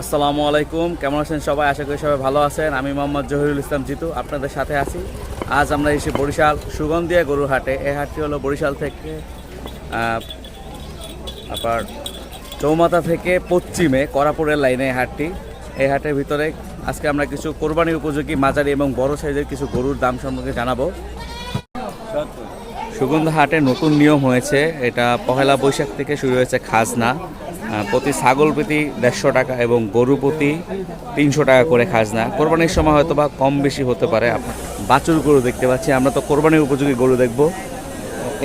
আসসালামু আলাইকুম। কেমন আছেন সবাই? আশা করি সবাই ভালো আছেন। আমি মোহাম্মদ জহিরুল ইসলাম জিতু, আপনাদের সাথে আছি। আজ আমরা এসে বরিশাল সুগন্ধিয়া গরুর হাটে। এই হাটটি হলো বরিশাল থেকে আবার চৌমাথা থেকে পশ্চিমে করাপুরের লাইনে হাটটি। এই হাটের ভিতরে আজকে আমরা কিছু কোরবানি উপযোগী, মাঝারি এবং বড় সাইজের কিছু গরুর দাম সম্পর্কে জানাব। সুগন্ধা হাটে নতুন নিয়ম হয়েছে। এটা পহেলা বৈশাখ থেকে শুরু হয়েছে খাজনা। প্রতি ছাগল প্রতি দেড়শো টাকা এবং গরু প্রতি তিনশো টাকা করে খাজনা। কোরবানির সময় হয়তো বা কম বেশি হতে পারে। বাছুর গরু দেখতে পাচ্ছি। আমরা তো কোরবানির উপযোগী গরু দেখব।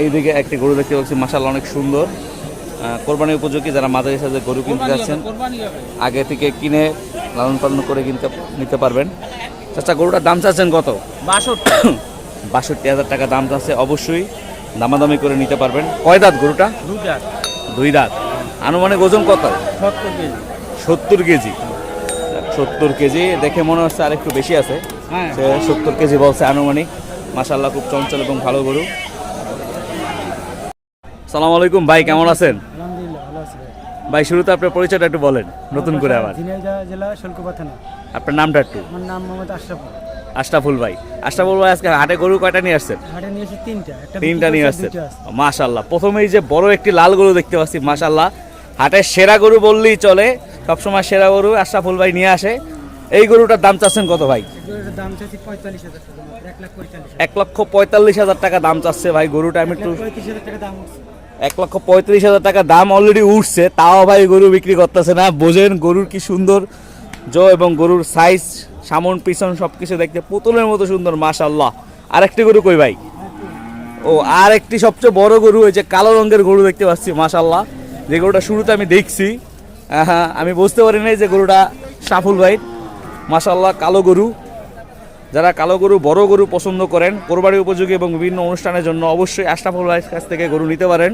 এইদিকে একটি গরু দেখতে পাচ্ছি। মাসাল অনেক সুন্দর। কোরবানির উপযোগী যারা মাঝারি সাইজের গরু কিনতে যাচ্ছেন আগে থেকে কিনে লালন পালন করে কিনতে নিতে পারবেন। আচ্ছা গরুটার দাম চাচ্ছেন কত? বাষট্টি। বাষট্টি হাজার টাকা দাম চাচ্ছে। অবশ্যই দামাদামি করে নিতে পারবেন। কয় দাঁত গরুটা? দুটা দুই দাঁত। আনুমানিক ওজন কত? সত্তর কেজি। সত্তর কেজি। দেখে মনে হচ্ছে আর একটু বেশি আছে। হ্যাঁ। সে সত্তর কেজি বলছে আনুমানিক। মাসাল্লাহ খুব চঞ্চল এবং ভালো গরু। সালাম আলাইকুম ভাই কেমন আছেন? আছে ভাই। শুরুতে আপনার পরিচয়টা একটু বলেন নতুন করে আবার। জেলা শোলকুপা থানা। আপনার নামটা একটু। আমার নাম মোহাম্মদ আশরাফ আশরাফুল ভাই। আশরাফুল ভাই আজকে হাটে গরু কয়টা নিয়ে আসছেন? হাটে নিয়েছি তিনটা। তিনটা নিয়ে আসছেন। আছে। প্রথমেই যে বড় একটি লাল গরু দেখতে পাচ্ছি মাশাল্লাহ হাটের সেরা গরু বললেই চলে। সবসময় সেরা গরু আশরাফুল ভাই নিয়ে আসে। এই গরুটার দাম চাচ্ছেন কত ভাই? এক লক্ষ পঁয়তাল্লিশ হাজার টাকা দাম চাচ্ছে ভাই গরুটা। আমি এক একটু এক লক্ষ পঁয়ত্রিশ হাজার টাকা দাম অলরেডি উঠছে। তাও ভাই গরু বিক্রি করতেছে না। বোঝেন গরুর কি সুন্দর জো এবং গরুর সাইজ সামন পিছন সব কিছু দেখতে পুতুলের মতো সুন্দর মাশাল্লাহ আরেকটি গরু কই ভাই? ও আর একটি সবচেয়ে বড় গরু ওই যে কালো রঙের গরু দেখতে পাচ্ছি মাশাল্লাহ যে গরুটা শুরুতে আমি দেখছি আমি বুঝতে পারি নাই যে গরুটা সাফুল ভাই। মাশাল্লাহ কালো গরু। যারা কালো গরু, বড় গরু পছন্দ করেন, কোরবানি উপযোগী এবং বিভিন্ন অনুষ্ঠানের জন্য অবশ্যই আশরাফুল ভাইয়ের কাছ থেকে গরু নিতে পারেন।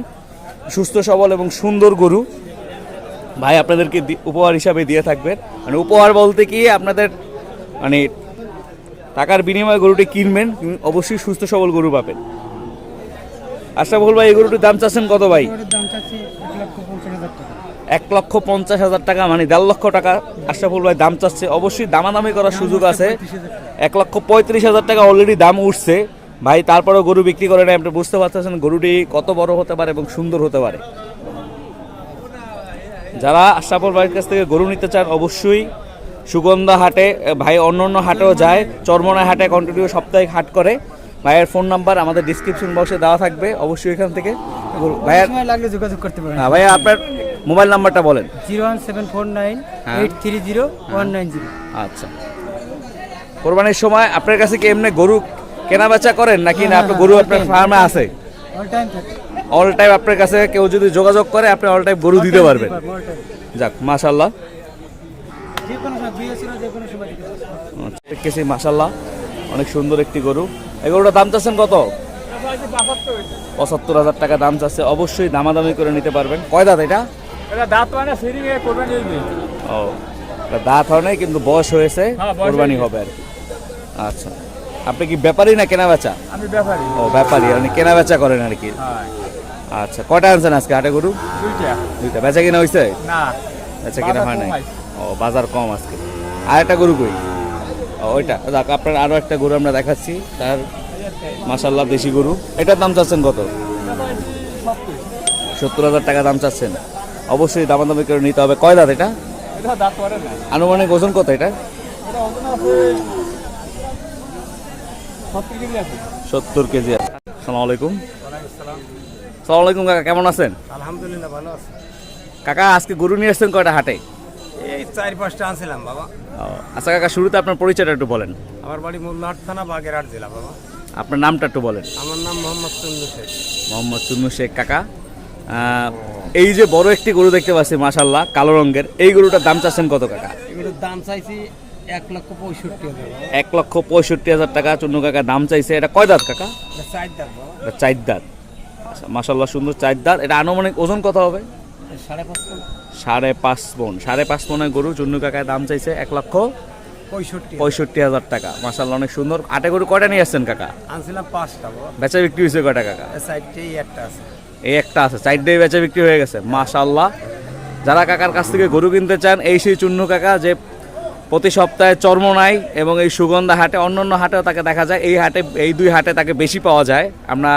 সুস্থ, সবল এবং সুন্দর গরু। ভাই, আপনাদেরকে উপহার হিসাবে দিয়ে থাকবেন। মানে উপহার বলতে কি, আপনাদের মানে টাকার বিনিময়ে গরুটি কিনবেন, অবশ্যই সুস্থ, সবল গরু পাবেন। আশরাফুল ভাই এই গরুটির দাম চাচ্ছেন কত ভাই? এক লক্ষ পঞ্চাশ হাজার টাকা। মানে দেড় লক্ষ টাকা আশরাফুল ভাই দাম চাচ্ছে। অবশ্যই দামাদামি করার সুযোগ আছে। এক লক্ষ পঁয়ত্রিশ হাজার টাকা অলরেডি দাম উঠছে। ভাই তারপরেও গরু বিক্রি করে নেয় আপনি বুঝতে পারতেছেন গরুটি কত বড় হতে পারে এবং সুন্দর হতে পারে। যারা আশরাফুল ভাইয়ের কাছ থেকে গরু নিতে চান অবশ্যই সুগন্ধা হাটে ভাই অন্য অন্য হাটেও যায়। চরমনা হাটে কন্টিনিউ সাপ্তাহিক হাট করে। ভাইয়ের ফোন নাম্বার আমাদের ডিসক্রিপশন বক্সে দেওয়া থাকবে অবশ্যই এখান থেকে। ভাইয়ার সময় লাগলে যোগাযোগ করতে পারেন। হ্যাঁ ভাইয়া আপনার মোবাইল নাম্বারটা বলেন। Zero one seven four nine হ্যাঁ। Eight three zero one nine zero. আচ্ছা। কোরবানির সময় আপনার কাছে কি এমনি গরু কেনা বেচা করেন নাকি না? হ্যাঁ, আপনার হ্যাঁ, গরু আপনার ফার্মে আছে? অল টাইম অল টাইম আপনার কাছে কেউ যদি যোগাযোগ করে আপনি অল টাইম গরু দিতে পারবেন। যাক মাশাল্লাহ। দেখতেছি মাশাল্লাহ অনেক সুন্দর একটি গরু। এই গরুটার দাম চাচ্ছেন কত? পঁচাত্তর হাজার টাকা দাম চাচ্ছে। অবশ্যই দামাদামি করে নিতে পারবেন। কয় দাঁত এটা? দাঁত মানে কোরবানি দিবে। ও দাঁত হয় নাই কিন্তু বয়স হয়েছে। হ্যাঁ, কোরবানি হবে আর আচ্ছা। আপনি কি ব্যাপারী না কেনা বেচা আমি ব্যাপারী। ও ব্যাপারী। আপনি কেনা বেচা করেন আর কি। হ্যাঁ। আচ্ছা কটা আনছেন আজকে হাটে গরু? দুইটা। দুইটা। বেচা কিনা হয়েছে না। বেচা কিনা হয় নাই? ও বাজার কম আজকে। আর একটা গরু কই? ওইটা। দেখ আপনার আরও একটা গরু আমরা দেখাচ্ছি তার মাসাল্লাহ দেশি গরু। এটার দাম চাচ্ছেন কত? সত্তর হাজার টাকা দাম চাচ্ছেন। অবশ্যই দামাদামি করে নিতে হবে। কয় দাঁত এটা? আনুমানিক ওজন কত এটা? সত্তর কেজি আছে। সত্তর সালাম আলাইকুম। সালাম। আলাইকুম কাকা। কেমন আছেন? আলহামদুলিল্লাহ ভালো আছে। কাকা আজকে গরু নিয়ে আসছেন কয়টা হাটে? এই চার পাঁচটা আনছিলাম বাবা। আচ্ছা কাকা শুরুতে আপনার পরিচয়টা একটু বলেন। আমার বাড়ি মোল্লাহাট থানা বাগেরহাট জেলা বাবা। আপনার নামটা একটু বলেন। আমার নাম মোহাম্মদ চন্দ্র শেখ। মোহাম্মদ চুন্নু শেখ কাকা। এই যে বড় একটি গরু দেখতে পাচ্ছি মাশাল্লাহ কালো রঙের। এই গরুটার দাম চাচ্ছেন কত কাকা? এগুলোর দাম চাইছি এক লক্ষ পঁয়ষট্টি হাজার এক লক্ষ পঁয়ষট্টি হাজার টাকা চুন্নু কাকা দাম চাইছে। এটা কয় দাঁত কাকা? চার এটা চার দাঁত। আচ্ছা মাশাল্লাহ সুন্দর চার দাঁত। এটা আনুমানিক ওজন কত হবে? সাড়ে পাঁচ সাড়ে পাঁচ মন সাড়ে পাঁচ মনের গরু চুন্নু কাকায় দাম চাইছে এক লক্ষ পঁয়ষট্টি হাজার। টাকা। মাশাল্লাহ অনেক সুন্দর। আটে গরু কয়টা নিয়ে আসছেন কাকা? আনছিলাম পাঁচটা বেচা বিক্রি হয়েছে কয়টা কাকা? একটা আছে। এই একটা আছে চারটে বেচা বিক্রি হয়ে গেছে মাশাল্লাহ যারা কাকার কাছ থেকে গরু কিনতে চান এই সেই চুন্নু কাকা যে প্রতি সপ্তাহে চর্মনাই এবং এই সুগন্ধা হাটে অন্যান্য হাটেও তাকে দেখা যায়। এই হাটে এই দুই হাটে তাকে বেশি পাওয়া যায়। আমরা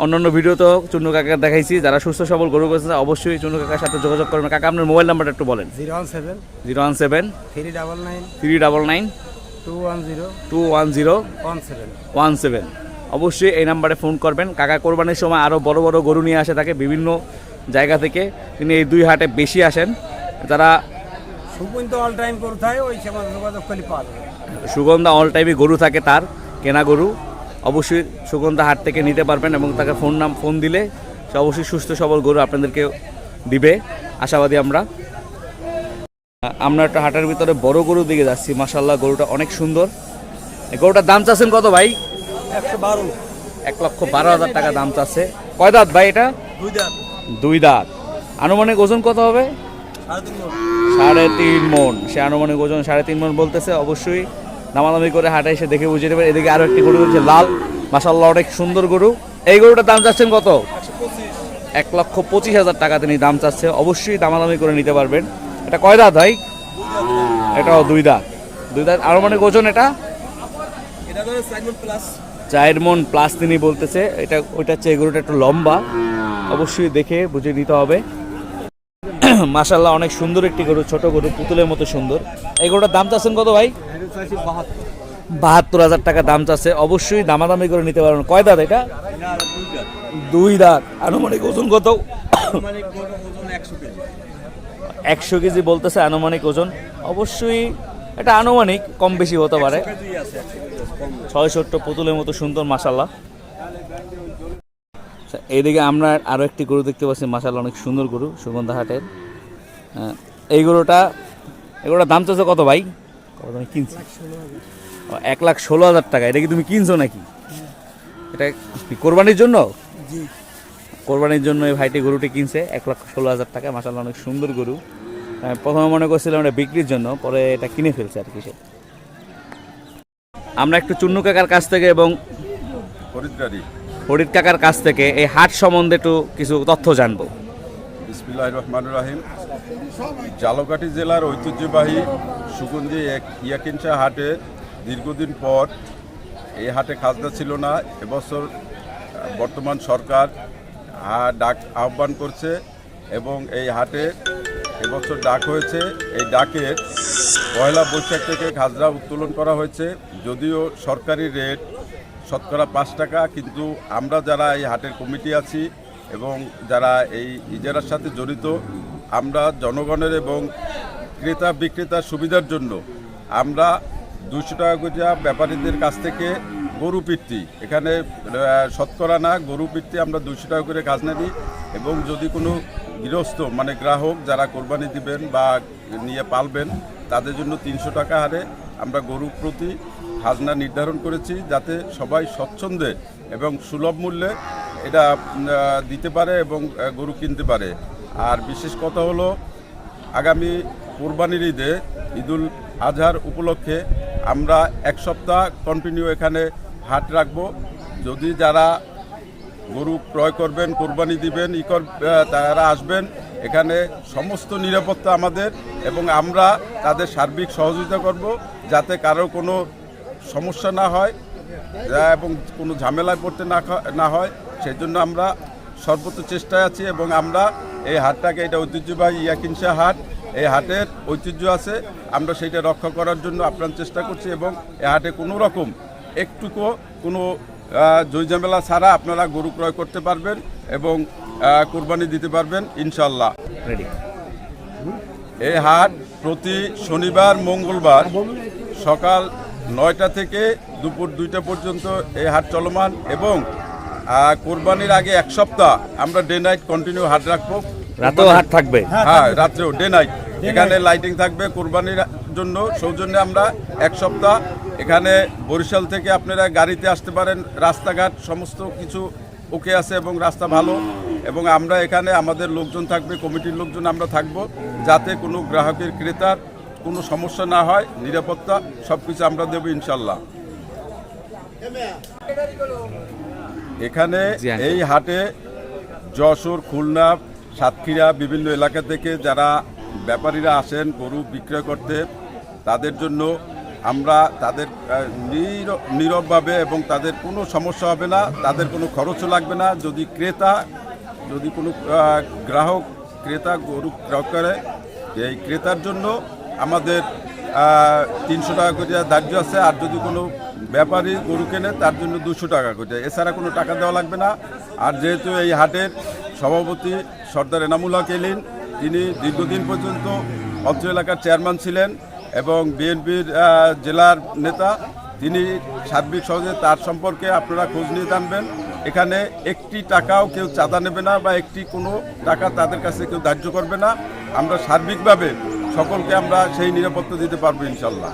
অন্যান্য ভিডিওতেও চুন্নু কাকা দেখাইছি। যারা সুস্থ সবল গরু করছে অবশ্যই চুন্নু কাকার সাথে যোগাযোগ করবেন। কাকা আপনার মোবাইল নাম্বারটা একটু বলেন। Zero one seven. Zero one seven. Three double nine. Three double nine. Two one zero. Two one zero. One seven. One seven. অবশ্যই এই নাম্বারে ফোন করবেন। কাকা কোরবানির সময় আরও বড় বড় গরু নিয়ে আসে থাকে বিভিন্ন জায়গা থেকে। তিনি এই দুই হাটে বেশি আসেন। যারা সুপুন তো অল টাইম হয় ওই সময় যোগাযোগ করলে পাওয়া সুগন্ধা অল টাইমে গরু থাকে তার কেনা গরু। অবশ্যই সুগন্ধা হাট থেকে নিতে পারবেন এবং তাকে ফোন নাম ফোন দিলে সে অবশ্যই সুস্থ সবল গরু আপনাদেরকে দিবে। আশাবাদী আমরা। আমরা একটা হাটের ভিতরে বড় গরু দিকে যাচ্ছি। মাসাল্লাহ গরুটা অনেক সুন্দর। এই গরুটার দাম চাচ্ছেন কত ভাই? একশো বারো। এক লক্ষ বারো হাজার টাকা দাম চাচ্ছে। কয় দাঁত ভাই এটা? দুই দাম দুই দাঁত। আনুমানিক ওজন কত হবে? সাড়ে তিন মন। সে আনুমানিক ওজন সাড়ে তিন মন বলতেছে। অবশ্যই দামাদামি করে হাটে এসে দেখে বুঝে নেবেন। এদিকে আরও একটি গরু রয়েছে, লাল। মাসাল্লাহ অনেক সুন্দর গরু। এই গরুটার দাম চাচ্ছেন কত? এক লক্ষ পঁচিশ হাজার টাকা তিনি দাম চাচ্ছে। অবশ্যই দামাদামি করে নিতে পারবেন। এটা কয় দাঁত ভাই? এটাও দুই দাঁত। দুই দাঁত আনুমানিক ওজন এটা? প্লাস মন প্লাস তিনি বলতেছে। এটা, ওইটা এই গরুটা একটু লম্বা। অবশ্যই দেখে বুঝে নিতে হবে। মাসাল্লাহ অনেক সুন্দর একটি গরু, ছোট গরু, পুতুলের মতো সুন্দর। এই গরুটার দাম চাচ্ছেন কত ভাই? বাহাত্তর হাজার টাকা দাম চাচ্ছে। অবশ্যই দামাদামি করে নিতে পারবেন কয় দাঁত এটা? দুই দাঁত। আনুমানিক ওজন কত? একশো কেজি বলতেছে আনুমানিক ওজন। অবশ্যই এটা আনুমানিক কম বেশি হতে পারে। ছয় ছোট্ট পুতুলের মতো সুন্দর মাসাল্লাহ আচ্ছা, এইদিকে আমরা আরও একটি গরু দেখতে পাচ্ছি মাসাল্লাহ অনেক সুন্দর গরু সুগন্ধা হাটের। আহ, এই গরুটা এই গরুটার দাম চাচ্ছে কত ভাই? দামে কিনছি। ও, এক লাখ ষোলো হাজার টাকা। এটা কি তুমি কিনছো নাকি? এটা কোরবানির জন্য? জি। কোরবানির জন্য এই ভাইটি গরুটি কিনছে এক লক্ষ ষোলো হাজার টাকা। মাসাল্লাহ অনেক সুন্দর গরু। প্রথমে মনে করছিলাম এটা বিক্রির জন্য পরে এটা কিনে ফেলছে আর কি সে। আমরা একটু চুন্নু কাকার কাছ থেকে এবং ফরিদ কাকার কাছ থেকে এই হাট সম্বন্ধে একটু কিছু তথ্য জানব। বিসমিল্লাহ রহমান রাহিম। জালকাঠি জেলার ঐতিহ্যবাহী সুগন্ধি এক ইয়াকিনসা হাটে দীর্ঘদিন পর এই হাটে খাজনা ছিল না। এবছর বর্তমান সরকার ডাক আহ্বান করছে এবং এই হাটে এবছর ডাক হয়েছে। এই ডাকে পয়লা বৈশাখ থেকে খাজনা উত্তোলন করা হয়েছে। যদিও সরকারি রেট শতকরা পাঁচ টাকা, কিন্তু আমরা যারা এই হাটের কমিটি আছি এবং যারা এই ইজারার সাথে জড়িত আমরা জনগণের এবং ক্রেতা বিক্রেতার সুবিধার জন্য আমরা দুশো টাকা করে ব্যাপারীদের কাছ থেকে গরু পিত্তি এখানে শতকরা না, গরু পিত্তি আমরা দুশো টাকা করে খাজনা দিই এবং যদি কোনো গৃহস্থ মানে গ্রাহক যারা কোরবানি দিবেন বা নিয়ে পালবেন, তাদের জন্য তিনশো টাকা হারে আমরা গরু প্রতি খাজনা নির্ধারণ করেছি যাতে সবাই স্বচ্ছন্দে এবং সুলভ মূল্যে এটা দিতে পারে এবং গরু কিনতে পারে। আর বিশেষ কথা হলো, আগামী কোরবানির ঈদে ঈদুল আজহার উপলক্ষে আমরা এক সপ্তাহ কন্টিনিউ এখানে হাট রাখব। যদি যারা গরু ক্রয় করবেন, কোরবানি দিবেন, ই তারা আসবেন, এখানে সমস্ত নিরাপত্তা আমাদের এবং আমরা তাদের সার্বিক সহযোগিতা করব যাতে কারও কোনো সমস্যা না হয় এবং কোনো ঝামেলায় পড়তে না না হয়। সেই জন্য আমরা সর্বোচ্চ চেষ্টায় আছি এবং আমরা এই হাটটাকে এটা ঐতিহ্যবাহী ইয়াকিনসা হাট। এই হাটের ঐতিহ্য আছে। আমরা সেইটা রক্ষা করার জন্য আপ্রাণ চেষ্টা করছি এবং এই হাটে কোনো রকম একটুকু কোনো জয় ঝামেলা ছাড়া আপনারা গরু ক্রয় করতে পারবেন এবং কোরবানি দিতে পারবেন ইনশাল্লাহ রেডি এই হাট প্রতি শনিবার মঙ্গলবার সকাল নয়টা থেকে দুপুর দুইটা পর্যন্ত এই হাট চলমান এবং কোরবানির আগে এক সপ্তাহ আমরা ডে নাইট কন্টিনিউ হাট রাখব। রাতেও হাট থাকবে? হ্যাঁ রাত্রেও ডে নাইট এখানে লাইটিং থাকবে কোরবানির জন্য সৌজন্যে আমরা এক সপ্তাহ। এখানে বরিশাল থেকে আপনারা গাড়িতে আসতে পারেন রাস্তাঘাট সমস্ত কিছু ওকে আছে এবং রাস্তা ভালো। এবং আমরা এখানে আমাদের লোকজন থাকবে কমিটির লোকজন আমরা থাকব যাতে কোনো গ্রাহকের ক্রেতার কোনো সমস্যা না হয় নিরাপত্তা সব কিছু আমরা দেবো ইনশাল্লাহ। এখানে এই হাটে যশোর খুলনা সাতক্ষীরা বিভিন্ন এলাকা থেকে যারা ব্যাপারীরা আসেন গরু বিক্রয় করতে তাদের জন্য আমরা তাদের নীরবভাবে এবং তাদের কোনো সমস্যা হবে না তাদের কোনো খরচও লাগবে না। যদি ক্রেতা যদি কোনো গ্রাহক ক্রেতা গরু ক্রয় করে এই ক্রেতার জন্য আমাদের তিনশো টাকা করে ধার্য আছে, আর যদি কোনো ব্যাপারী গরু কেনে, তার জন্য দুশো টাকা করে। এছাড়া কোনো টাকা দেওয়া লাগবে না। আর যেহেতু এই হাটের সভাপতি সর্দার এনামুল হক এলিন, তিনি দীর্ঘদিন পর্যন্ত অত্র এলাকার চেয়ারম্যান ছিলেন এবং বিএনপির জেলার নেতা, তিনি সার্বিক সহজে তার সম্পর্কে আপনারা খোঁজ নিয়ে জানবেন। এখানে একটি টাকাও কেউ চাঁদা নেবে না বা একটি কোনো টাকা তাদের কাছে কেউ ধার্য করবে না। আমরা সার্বিকভাবে সকলকে আমরা সেই নিরাপত্তা দিতে পারব ইনশাল্লাহ।